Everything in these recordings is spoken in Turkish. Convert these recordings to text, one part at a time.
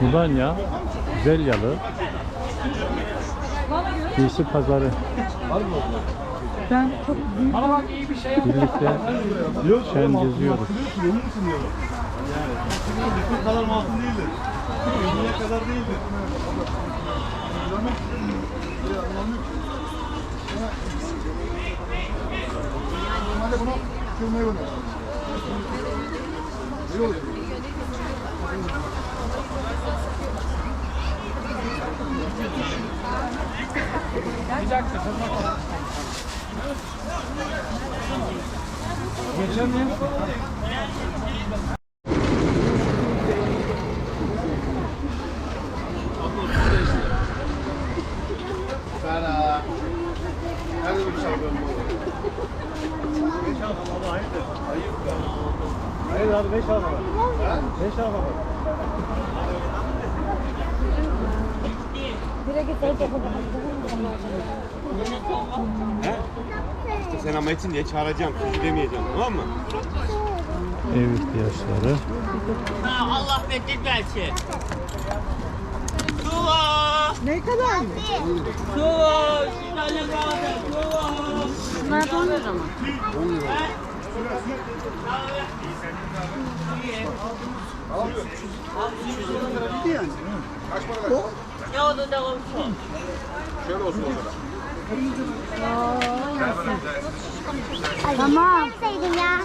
Mudanya, Güzel Yalı, Giysi Pazarı. Ben çok büyük Birlikte şen geziyoruz. Bu kadar masum değildir. Niye kadar değildir. Normalde bunu kırmaya gönder. Ne oluyor? Sana. Hadi bir şampiyon bu. Beş alfa baba hayırdır? Ayıp ya. Hayır abi beş alfa var. Var. İşte sen ama için diye çağıracağım. Kuzu demeyeceğim tamam mı? Ev ihtiyaçları. Allah bekletmesin. Suva! ne kadar mı? Suva! Şunlarla kaldı. Suva! Bunlar da 10 lira mı? Ne oldu da olsun? Tamam. Sevdim ya.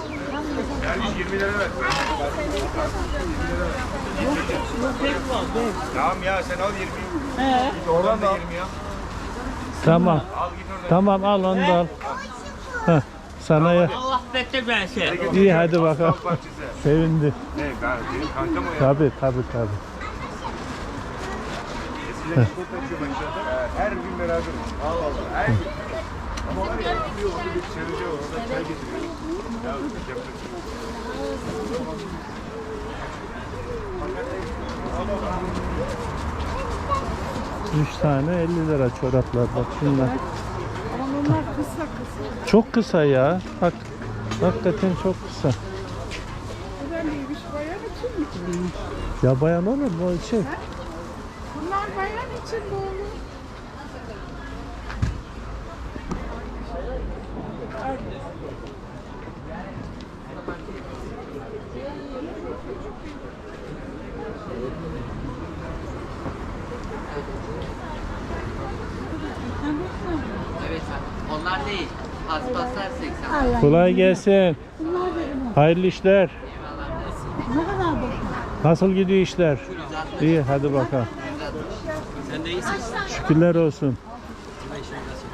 Tamam ya sen al 20'yi. Git oradan da al. 20 ya. Tamam. Al git oradan. Tamam al onu da al. Heh, sana ya. Allah bekletmesin. İyi hadi bakalım. Sevindi. Ne ben benim kankam o ya. Tabi tabi tabi. Eskiden ben. Her gün beraberiz. Allah Allah. Her gün. Ama var ya gidiyor orada bir çevirici var. Orada çay getiriyor. Ya yapacak. Üç tane 50 lira çoraplar bak şunlar. Ama onlar kısa kısa. Çok kısa ya. Bak hakikaten çok kısa. Neden neymiş bayan için mi? Ya bayan olur mu? Şey, Bunlar bayan için mi olur? Evet onlar değil. Paspaslar 80. kolay gelsin. Hayırlı işler. Ne kadar boş? Nasıl gidiyor işler? İyi hadi bakalım. Sen de iyisin. Şükürler olsun.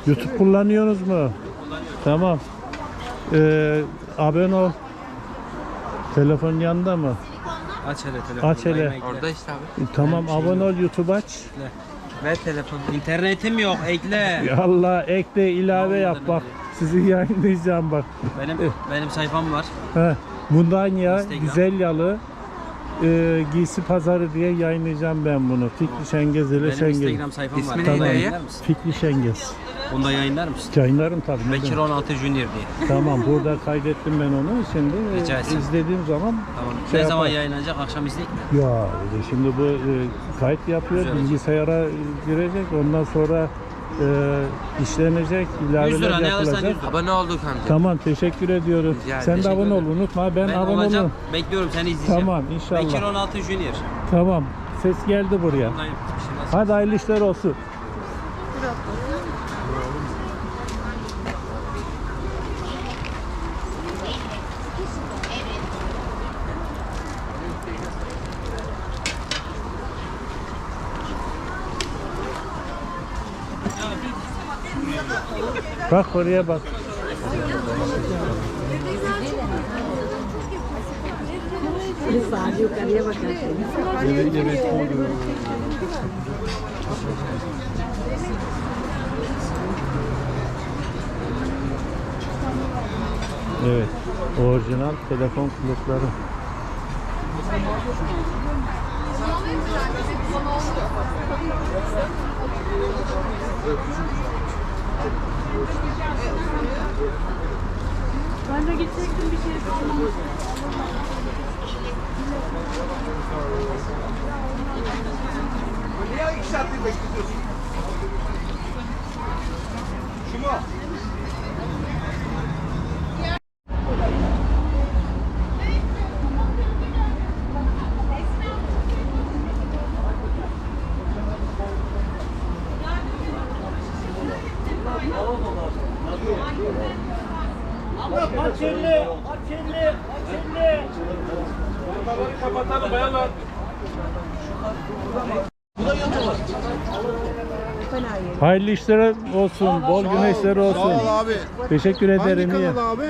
YouTube kullanıyorsunuz mu? Tamam. Ee, abone ol. Telefon yanında mı? Aç hele telefonu. Aç hele. Orada işte abi. E, Tamam abone ol YouTube aç. Ver telefonu. İnternetim yok ekle. Allah ekle ilave yap bak. Sizi yayınlayacağım bak. Benim benim sayfam var. Heh, bundan ya Instagram. güzel yalı e, giysi pazarı diye yayınlayacağım ben bunu. Fikri Şengez ile Benim Şengez. Instagram sayfam var. Tamam. Bunda yayınlar mısın? Fikri Şengez. Bunda yayınlar mısın? Yayınlarım tabii. ne Bekir demek. 16 Junior diye. Tamam burada kaydettim ben onu. Şimdi e, Rica izlediğim zaman Tamam. Şey ne zaman yapar. yayınlanacak? Akşam izleyek mi? ya şimdi bu e, kayıt yapıyor, Güzel. bilgisayara e, girecek. Ondan sonra e, işlenecek, 100 lira ilaveler ne alırsan yapılacak. 100 lira. Abone olduk amca. Tamam teşekkür ediyorum. Rica Sen de teşekkür abone ol ederim. unutma. Ben, Ben abone olacağım. olurum. Bekliyorum seni izleyeceğim. Tamam inşallah. Bekir 16 Junior. Tamam. Ses geldi buraya. Şey nasıl? Hadi hayırlı işler olsun. Bak oraya bak. Sadece yukarıya bakın. Evet, evet. Evet. Orijinal telefon kılıfları. Ben de gidecektim bir şey sormam. Niye iki saattir bekletiyorsun? Şu mu? Ama kaç elli, kaç elli, kaç elli. Kapatalım bayanlar. Bu da yanı var. Hayırlı işler olsun, bol güneşler olsun. Sağ ol abi. Teşekkür Hangi ederim. iyi. kanal abi?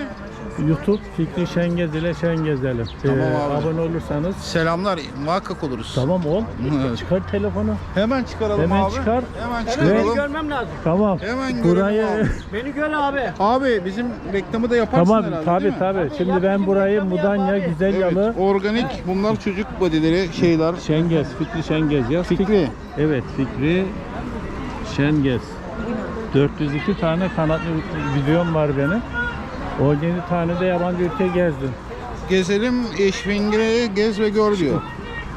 YouTube Fikri Şengez ile Şengezelim. Tamam Ee, abi. abone olursanız Selamlar. Muhakkak oluruz. tamam ol. Evet. Çıkar telefonu. Hemen çıkaralım Hemen abi. çıkar. Hemen Ve- çıkaralım. Görmem lazım. Tamam. Hemen görelim Burayı abi. Beni gör abi. Abi bizim reklamı da yaparsın tamam herhalde tabi değil mi? tabi. Şimdi ben burayı Mudanya Güzel Evet, Yalı organik bunlar çocuk bodyleri şeyler. Şengez, Fikri Şengez yaz. Fikri. Evet Fikri Şengez. 402 tane kanatlı videom var benim. 17 tane de yabancı ülke gezdim. Gezelim Eşvingir'e gez ve gör diyor.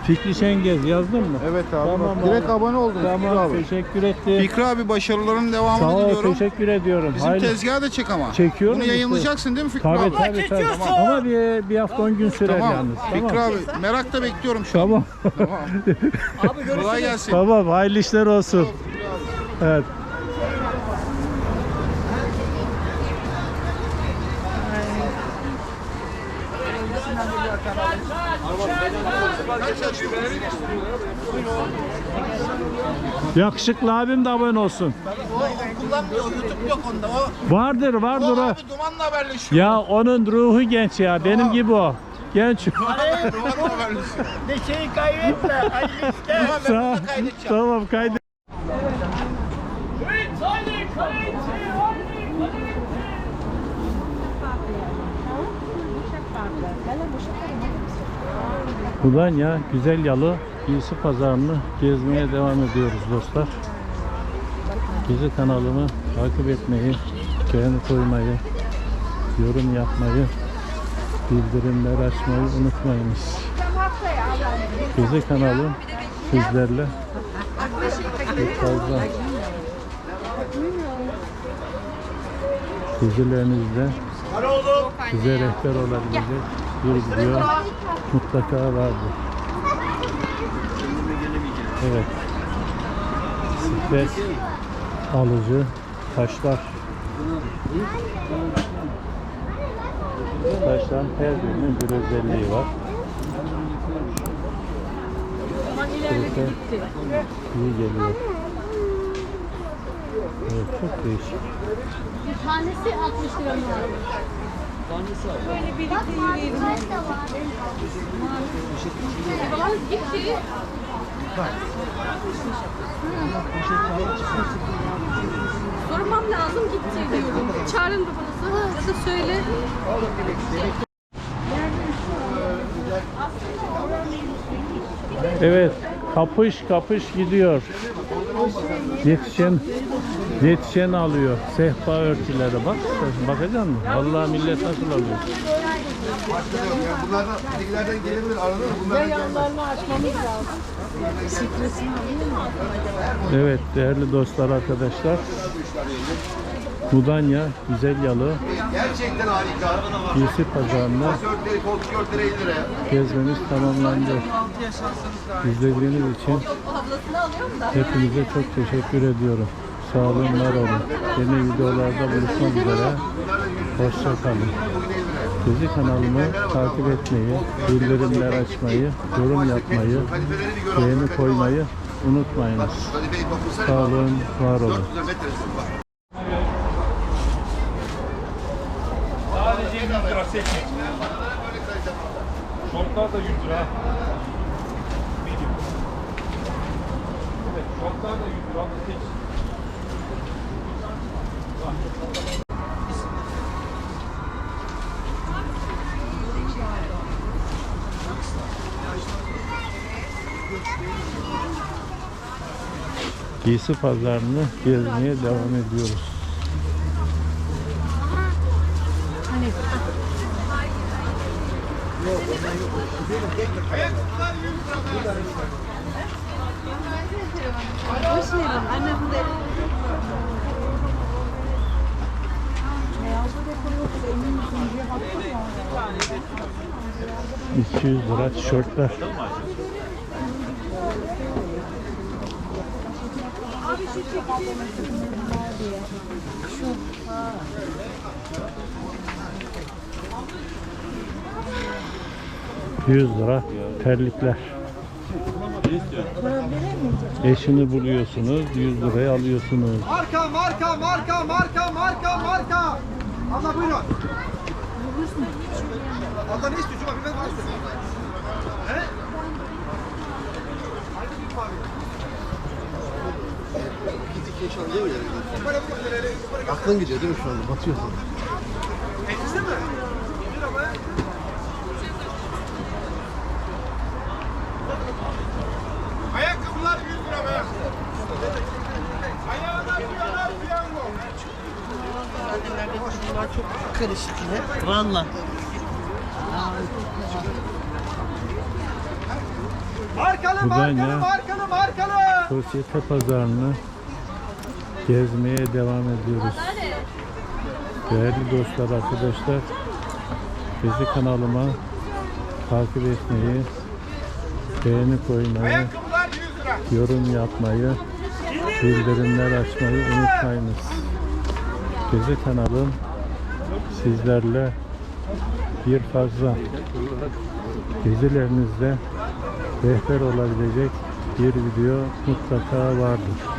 Fikri Şengez yazdın mı? Evet abi. Tamam bak, direkt abi. abone oldun Fikri Tamam abi. teşekkür ettim. Fikri abi başarıların devamını Sağ ol diliyorum. teşekkür ediyorum. Bizim Hayırlı- tezgahı da çek ama. Çekiyorum Bunu işte. yayınlayacaksın değil mi Fikri Tabii abi? tabii tabii. Ama bir, bir hafta 10 gün sürer Tamam. yalnız. Fikri Tamam. abi merakla bekliyorum şu an. Tamam. Tamam. Kolay gelsin. tamam hayırlı işler olsun. Evet. Yakışıklı abim de abone olsun. O kullanmıyor. YouTube yok onda. O, Vardır vardır o. abi dumanla haberleşiyor. Ya onun ruhu genç ya. Benim gibi o. Genç. dumanla haberleşiyor. Bir şeyi kaybetme. İşler. Tamam kaydedeceğim. tamam kaydet. Mudanya Güzel Yalı Giysi Pazarı'nı gezmeye devam ediyoruz dostlar. Bizi kanalımı takip etmeyi, beğeni koymayı, yorum yapmayı, bildirimler açmayı unutmayınız. Bizi kanalım sizlerle çok fazla dizilerinizde size rehber olabilecek bir video mutlaka vardır. Evet. Stres alıcı taşlar. Taşların her birinin bir özelliği var. Strese iyi geliyor. Evet, çok değişik. Tanesi 60 lira mı? Böyle birlikte yürüyelim. Babamız gitti. Sormam lazım gitti diyorum. Çağırın babası ya da söyle. Evet, kapış kapış gidiyor. Yetişen yetişen alıyor. Sehpa örtüleri bak. Bakacak mısın? Vallahi millet nasıl alıyor? Bunlardan, bizimkilerden gelebilir aranır mı? Bunlardan Yanlarını açmamız lazım. Stresini alayım mı? Evet değerli dostlar arkadaşlar. Mudanya Güzel Yalı Gerçekten harika. Giysi Pazarı'nda Örtleri, koltuk örtleri 50 liraya. gezmemiz tamamlandı. İzlediğiniz için hepinize çok teşekkür ediyorum. Sağ olun, var olun. Yeni videolarda buluşmak üzere. Hoşça kalın. Bizi kanalımı takip etmeyi, bildirimler açmayı, yorum yapmayı, beğeni koymayı unutmayınız. Kadifeyi dokunsana. Sağ olun, var olun. 400 metresi var. Sadece 100 lira seçin. Şortlar da 100 lira. Evet, şortlar da 100 lira. Seç. Giysi pazarını gezmeye devam ediyoruz. Boş verin. Anne bu da 200 lira tişörtler. Yüz lira terlikler. Eşini buluyorsunuz, 100 liraya alıyorsunuz. Marka, marka, marka, marka, marka, marka. Abla buyurun. Abla ne istiyorsun? Bak bir ben ne istiyorsun? He? Aklın gidiyor değil mi şu anda? Batıyorsun. Elbise mi? Bir lira be. Ayakkabılar 100 lira be. Ayağına piyango piyango. Valla. Markalı, Buradan markalı, ya. markalı, markalı. Sosyete pazarını gezmeye devam ediyoruz. Değerli dostlar, arkadaşlar, bizi kanalıma takip etmeyi, beğeni koymayı, Ayakkabılar 100 lira. yorum yapmayı, bildirimler açmayı unutmayınız. Gezi kanalım sizlerle bir fazla gezilerinizde rehber olabilecek bir video mutlaka vardır.